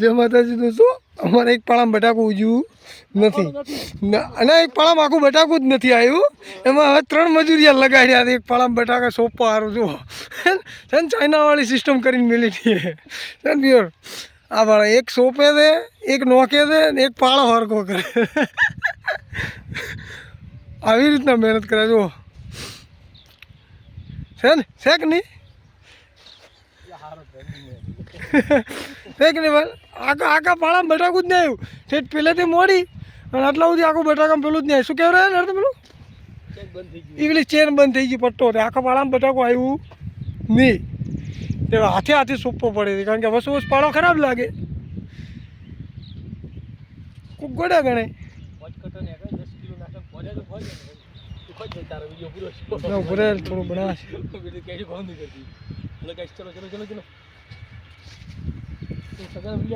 જે માતાજી દોસ્તો અમારે એક પાળામાં બટાકું ઉજવું નથી. અને એક પાળામાં આખું બટાકું જ નથી આવ્યું. એમાં હવે ત્રણ મજૂરિયા લગાડ્યા. એક પાળામાં બટાકા સોંપવા સારું જુઓ. છે ને ચાઇનાવાળી સિસ્ટમ કરીને મેલી છે. છે ને પ્યોર, આ ભાડા એક સોંપે છે, એક નોખે છે, ને એક પાળો હરકો કરે. આવી રીતના મહેનત કરે જુઓ. છે ને છે કે નહીં? છે ને ભાઈ આખા આખા પાળામાં બટાકું જ નહીં આવ્યું. ઠેઠ પહેલેથી મોડી અને આટલા સુધી આખું બટાકામાં પેલું જ નહીં શું કહેવાય ને પેલું? એ પેલી ચેન બંધ થઈ ગઈ પટ્ટો. તે આખા પાળામાં બટાકું આવ્યું નહીં. તે હાથે હાથે સોંપવો પડે છે કારણ કે વસુ વસ પાળો ખરાબ લાગે. કુક ગોડા ગણે. થોડું ઊભો चलो चलो चलो। चलो चलो